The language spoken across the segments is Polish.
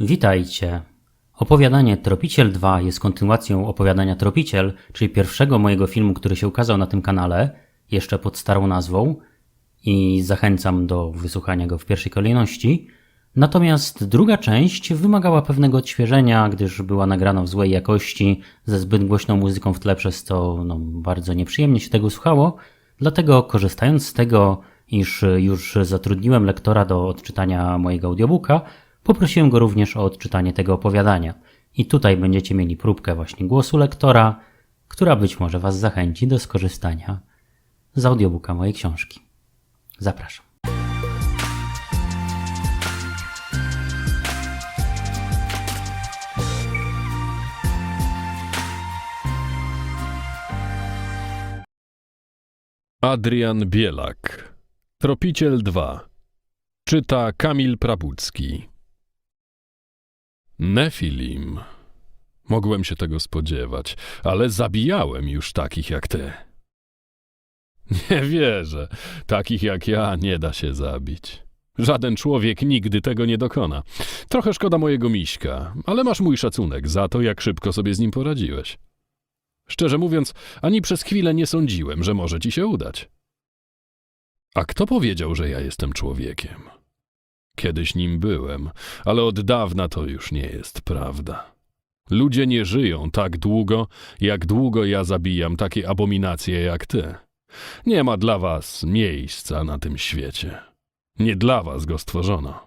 Witajcie. Opowiadanie Tropiciel 2 jest kontynuacją opowiadania Tropiciel, czyli pierwszego mojego filmu, który się ukazał na tym kanale, jeszcze pod starą nazwą i zachęcam do wysłuchania go w pierwszej kolejności. Natomiast druga część wymagała pewnego odświeżenia, gdyż była nagrana w złej jakości, ze zbyt głośną muzyką w tle, przez co no, bardzo nieprzyjemnie się tego słuchało. Dlatego korzystając z tego, iż już zatrudniłem lektora do odczytania mojego audiobooka, poprosiłem go również o odczytanie tego opowiadania. I tutaj będziecie mieli próbkę właśnie głosu lektora, która być może Was zachęci do skorzystania z audiobooka mojej książki. Zapraszam. Adrian Bielak. Tropiciel 2. Czyta Kamil Prabucki. Nefilim. Mogłem się tego spodziewać, ale zabijałem już takich jak ty. Nie wierzę. Takich jak ja nie da się zabić. Żaden człowiek nigdy tego nie dokona. Trochę szkoda mojego miśka, ale masz mój szacunek za to, jak szybko sobie z nim poradziłeś. Szczerze mówiąc, ani przez chwilę nie sądziłem, że może ci się udać. A kto powiedział, że ja jestem człowiekiem? Kiedyś nim byłem, ale od dawna to już nie jest prawda. Ludzie nie żyją tak długo, jak długo ja zabijam takie abominacje jak ty. Nie ma dla was miejsca na tym świecie. Nie dla was go stworzono.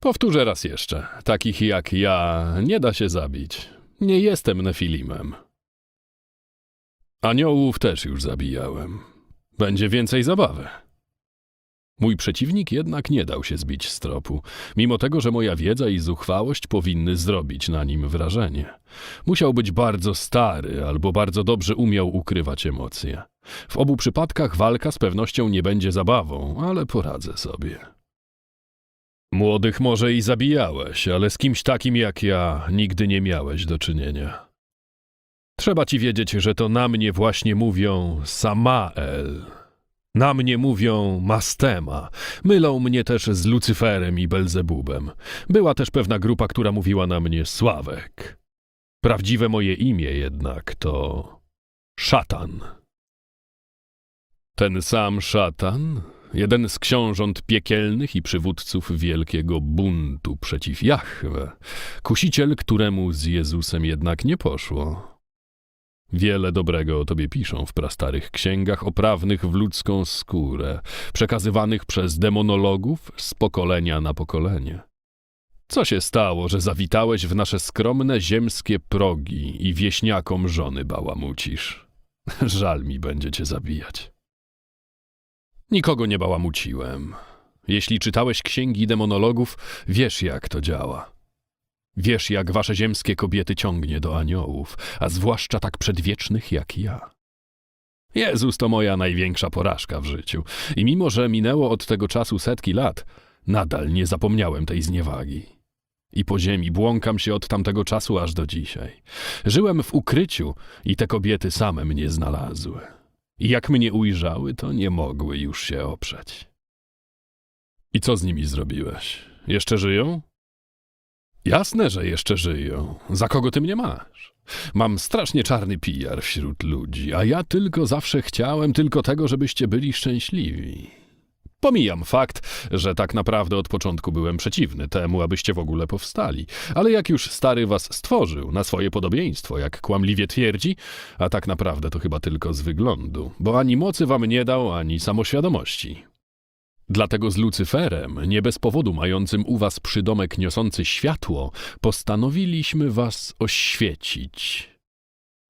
Powtórzę raz jeszcze. Takich jak ja nie da się zabić. Nie jestem Nefilimem. Aniołów też już zabijałem. Będzie więcej zabawy. Mój przeciwnik jednak nie dał się zbić z tropu, mimo tego, że moja wiedza i zuchwałość powinny zrobić na nim wrażenie. Musiał być bardzo stary albo bardzo dobrze umiał ukrywać emocje. W obu przypadkach walka z pewnością nie będzie zabawą, ale poradzę sobie. Młodych może i zabijałeś, ale z kimś takim jak ja nigdy nie miałeś do czynienia. Trzeba ci wiedzieć, że to na mnie właśnie mówią Samael. Na mnie mówią Mastema. Mylą mnie też z Lucyferem i Belzebubem. Była też pewna grupa, która mówiła na mnie Sławek. Prawdziwe moje imię jednak to Szatan. Ten sam szatan, jeden z książąt piekielnych i przywódców wielkiego buntu przeciw Jahwe, kusiciel, któremu z Jezusem jednak nie poszło. Wiele dobrego o tobie piszą w prastarych księgach oprawnych w ludzką skórę, przekazywanych przez demonologów z pokolenia na pokolenie. Co się stało, że zawitałeś w nasze skromne ziemskie progi i wieśniakom żony bałamucisz? Żal mi będzie cię zabijać. Nikogo nie bałamuciłem. Jeśli czytałeś księgi demonologów, wiesz jak to działa. Wiesz, jak wasze ziemskie kobiety ciągnie do aniołów, a zwłaszcza tak przedwiecznych jak ja. Jezus to moja największa porażka w życiu i mimo, że minęło od tego czasu setki lat, nadal nie zapomniałem tej zniewagi. I po ziemi błąkam się od tamtego czasu aż do dzisiaj. Żyłem w ukryciu i te kobiety same mnie znalazły. I jak mnie ujrzały, to nie mogły już się oprzeć. I co z nimi zrobiłeś? Jeszcze żyją? Jasne, że jeszcze żyją. Za kogo ty mnie masz? Mam strasznie czarny pijar wśród ludzi, a ja tylko zawsze chciałem tylko tego, żebyście byli szczęśliwi. Pomijam fakt, że tak naprawdę od początku byłem przeciwny temu, abyście w ogóle powstali. Ale jak już stary was stworzył na swoje podobieństwo, jak kłamliwie twierdzi, a tak naprawdę to chyba tylko z wyglądu, bo ani mocy wam nie dał, ani samoświadomości. Dlatego z Lucyferem, nie bez powodu mającym u was przydomek niosący światło, postanowiliśmy was oświecić.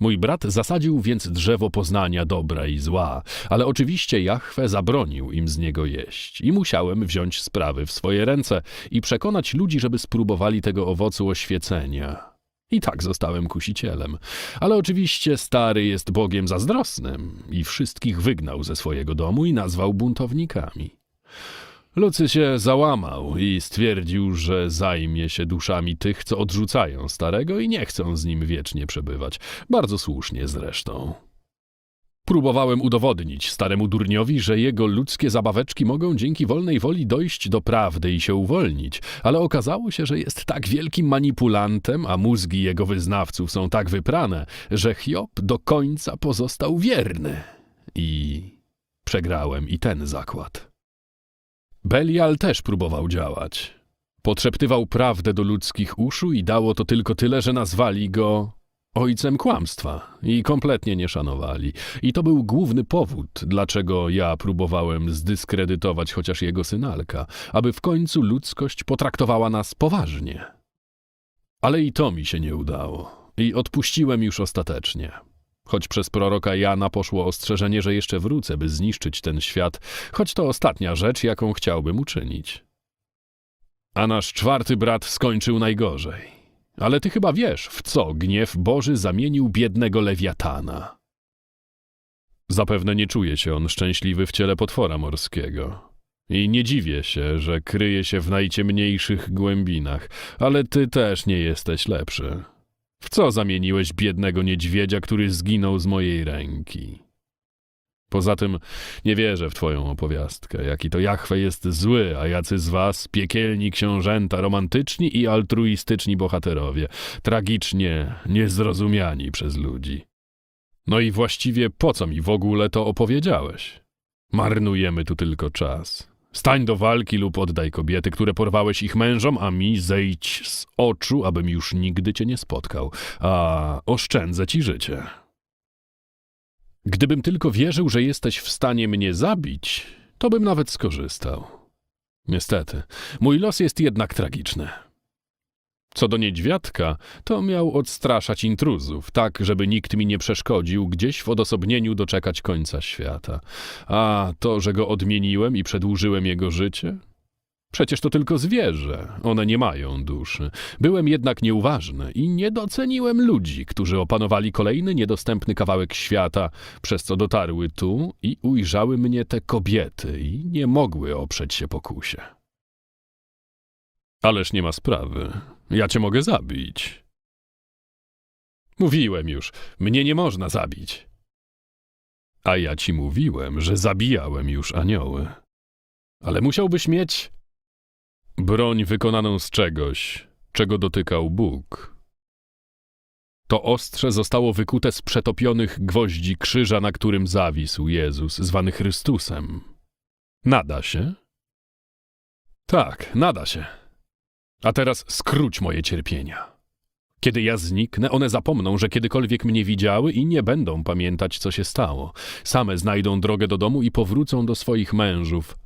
Mój brat zasadził więc drzewo poznania dobra i zła, ale oczywiście Jahwe zabronił im z niego jeść i musiałem wziąć sprawy w swoje ręce i przekonać ludzi, żeby spróbowali tego owocu oświecenia. I tak zostałem kusicielem. Ale oczywiście stary jest Bogiem zazdrosnym i wszystkich wygnał ze swojego domu i nazwał buntownikami. Lucy się załamał i stwierdził, że zajmie się duszami tych, co odrzucają starego i nie chcą z nim wiecznie przebywać. Bardzo słusznie zresztą. Próbowałem udowodnić staremu durniowi, że jego ludzkie zabaweczki mogą dzięki wolnej woli dojść do prawdy i się uwolnić, ale okazało się, że jest tak wielkim manipulantem, a mózgi jego wyznawców są tak wyprane, że Hiob do końca pozostał wierny. I przegrałem i ten zakład. Belial też próbował działać. Podszeptywał prawdę do ludzkich uszu i dało to tylko tyle, że nazwali go ojcem kłamstwa i kompletnie nie szanowali. I to był główny powód, dlaczego ja próbowałem zdyskredytować chociaż jego synalka, aby w końcu ludzkość potraktowała nas poważnie. Ale i to mi się nie udało i odpuściłem już ostatecznie. Choć przez proroka Jana poszło ostrzeżenie, że jeszcze wrócę, by zniszczyć ten świat, choć to ostatnia rzecz, jaką chciałbym uczynić. A nasz czwarty brat skończył najgorzej. Ale ty chyba wiesz, w co gniew Boży zamienił biednego lewiatana. Zapewne nie czuje się on szczęśliwy w ciele potwora morskiego. I nie dziwię się, że kryje się w najciemniejszych głębinach, ale ty też nie jesteś lepszy. W co zamieniłeś biednego niedźwiedzia, który zginął z mojej ręki? Poza tym nie wierzę w twoją opowiastkę, jaki to Jachwe jest zły, a jacy z was piekielni książęta, romantyczni i altruistyczni bohaterowie, tragicznie niezrozumiani przez ludzi. No i właściwie po co mi w ogóle to opowiedziałeś? Marnujemy tu tylko czas. Stań do walki lub oddaj kobiety, które porwałeś ich mężom, a mi zejdź z oczu, abym już nigdy cię nie spotkał, a oszczędzę ci życie. Gdybym tylko wierzył, że jesteś w stanie mnie zabić, to bym nawet skorzystał. Niestety, mój los jest jednak tragiczny. Co do niedźwiadka, to miał odstraszać intruzów, tak, żeby nikt mi nie przeszkodził gdzieś w odosobnieniu doczekać końca świata. A to, że go odmieniłem i przedłużyłem jego życie? Przecież to tylko zwierzę, one nie mają duszy. Byłem jednak nieuważny i nie doceniłem ludzi, którzy opanowali kolejny niedostępny kawałek świata, przez co dotarły tu i ujrzały mnie te kobiety i nie mogły oprzeć się pokusie. Ależ nie ma sprawy. Ja cię mogę zabić. Mówiłem już, mnie nie można zabić. A ja ci mówiłem, że zabijałem już anioły. Ale musiałbyś mieć broń wykonaną z czegoś, czego dotykał Bóg. To ostrze zostało wykute z przetopionych gwoździ krzyża, na którym zawisł Jezus, zwany Chrystusem. Nada się? Tak, nada się. A teraz skróć moje cierpienia. Kiedy ja zniknę, one zapomną, że kiedykolwiek mnie widziały i nie będą pamiętać, co się stało. Same znajdą drogę do domu i powrócą do swoich mężów.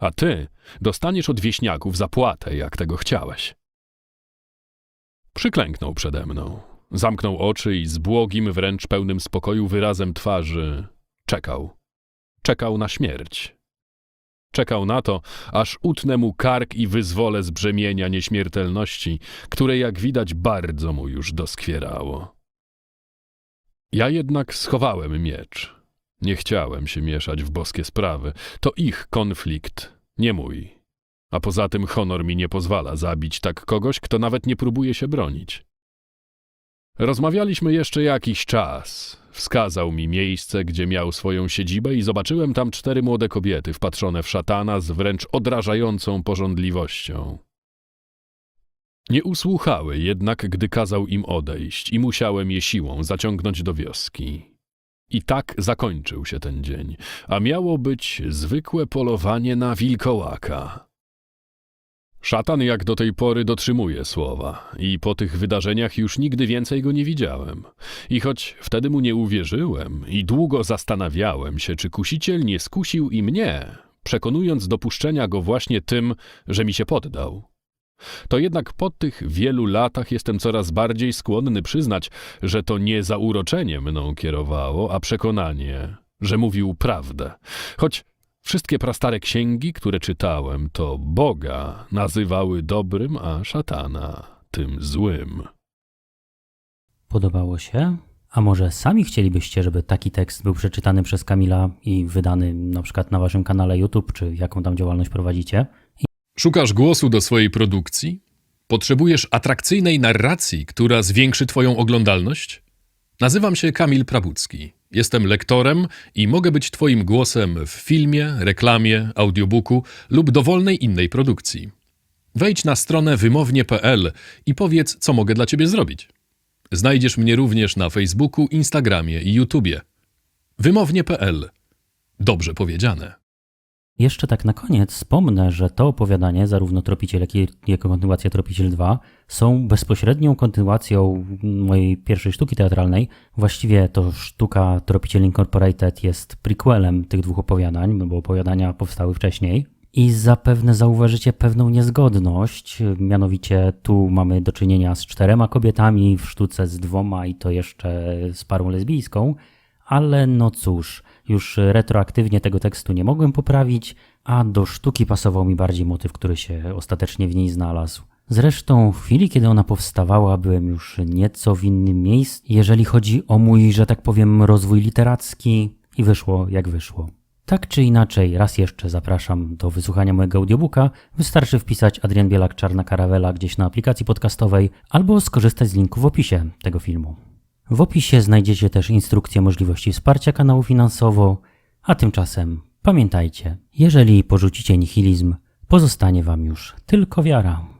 A ty dostaniesz od wieśniaków zapłatę, jak tego chciałeś. Przyklęknął przede mną. Zamknął oczy i z błogim, wręcz pełnym spokoju wyrazem twarzy czekał. Czekał na śmierć. Czekał na to, aż utnę mu kark i wyzwolę z brzemienia nieśmiertelności, które jak widać bardzo mu już doskwierało. Ja jednak schowałem miecz. Nie chciałem się mieszać w boskie sprawy. To ich konflikt, nie mój. A poza tym honor mi nie pozwala zabić tak kogoś, kto nawet nie próbuje się bronić. Rozmawialiśmy jeszcze jakiś czas. Wskazał mi miejsce, gdzie miał swoją siedzibę i zobaczyłem tam cztery młode kobiety wpatrzone w szatana z wręcz odrażającą porządliwością. Nie usłuchały jednak, gdy kazał im odejść i musiałem je siłą zaciągnąć do wioski. I tak zakończył się ten dzień, a miało być zwykłe polowanie na wilkołaka. Szatan jak do tej pory dotrzymuje słowa i po tych wydarzeniach już nigdy więcej go nie widziałem. I choć wtedy mu nie uwierzyłem i długo zastanawiałem się, czy kusiciel nie skusił i mnie, przekonując do puszczenia go właśnie tym, że mi się poddał. To jednak po tych wielu latach jestem coraz bardziej skłonny przyznać, że to nie zauroczenie mną kierowało, a przekonanie, że mówił prawdę. Choć Wszystkie prastare księgi, które czytałem, to Boga nazywały dobrym, a szatana tym złym. Podobało się? A może sami chcielibyście, żeby taki tekst był przeczytany przez Kamila i wydany na przykład na waszym kanale YouTube, czy jaką tam działalność prowadzicie? Szukasz głosu do swojej produkcji? Potrzebujesz atrakcyjnej narracji, która zwiększy Twoją oglądalność? Nazywam się Kamil Prabucki Jestem lektorem i mogę być Twoim głosem w filmie, reklamie, audiobooku lub dowolnej innej produkcji. Wejdź na stronę wymownie.pl i powiedz, co mogę dla Ciebie zrobić. Znajdziesz mnie również na Facebooku, Instagramie i YouTubie. Wymownie.pl. Dobrze powiedziane. Jeszcze tak na koniec wspomnę, że to opowiadanie, zarówno Tropiciel, jak i jego kontynuacja Tropiciel 2, są bezpośrednią kontynuacją mojej pierwszej sztuki teatralnej. Właściwie to sztuka Tropiciel Incorporated jest prequelem tych dwóch opowiadań, bo opowiadania powstały wcześniej. I zapewne zauważycie pewną niezgodność, mianowicie tu mamy do czynienia z czterema kobietami, w sztuce z dwoma i to jeszcze z parą lesbijską, ale no cóż, już retroaktywnie tego tekstu nie mogłem poprawić, a do sztuki pasował mi bardziej motyw, który się ostatecznie w niej znalazł. Zresztą w chwili, kiedy ona powstawała, byłem już nieco w innym miejscu, jeżeli chodzi o mój, że tak powiem, rozwój literacki i wyszło jak wyszło. Tak czy inaczej, raz jeszcze zapraszam do wysłuchania mojego audiobooka. Wystarczy wpisać Adrian Bielak Czarna Karawela gdzieś na aplikacji podcastowej albo skorzystać z linku w opisie tego filmu. W opisie znajdziecie też instrukcję możliwości wsparcia kanału finansowo, a tymczasem pamiętajcie, jeżeli porzucicie nihilizm, pozostanie wam już tylko wiara.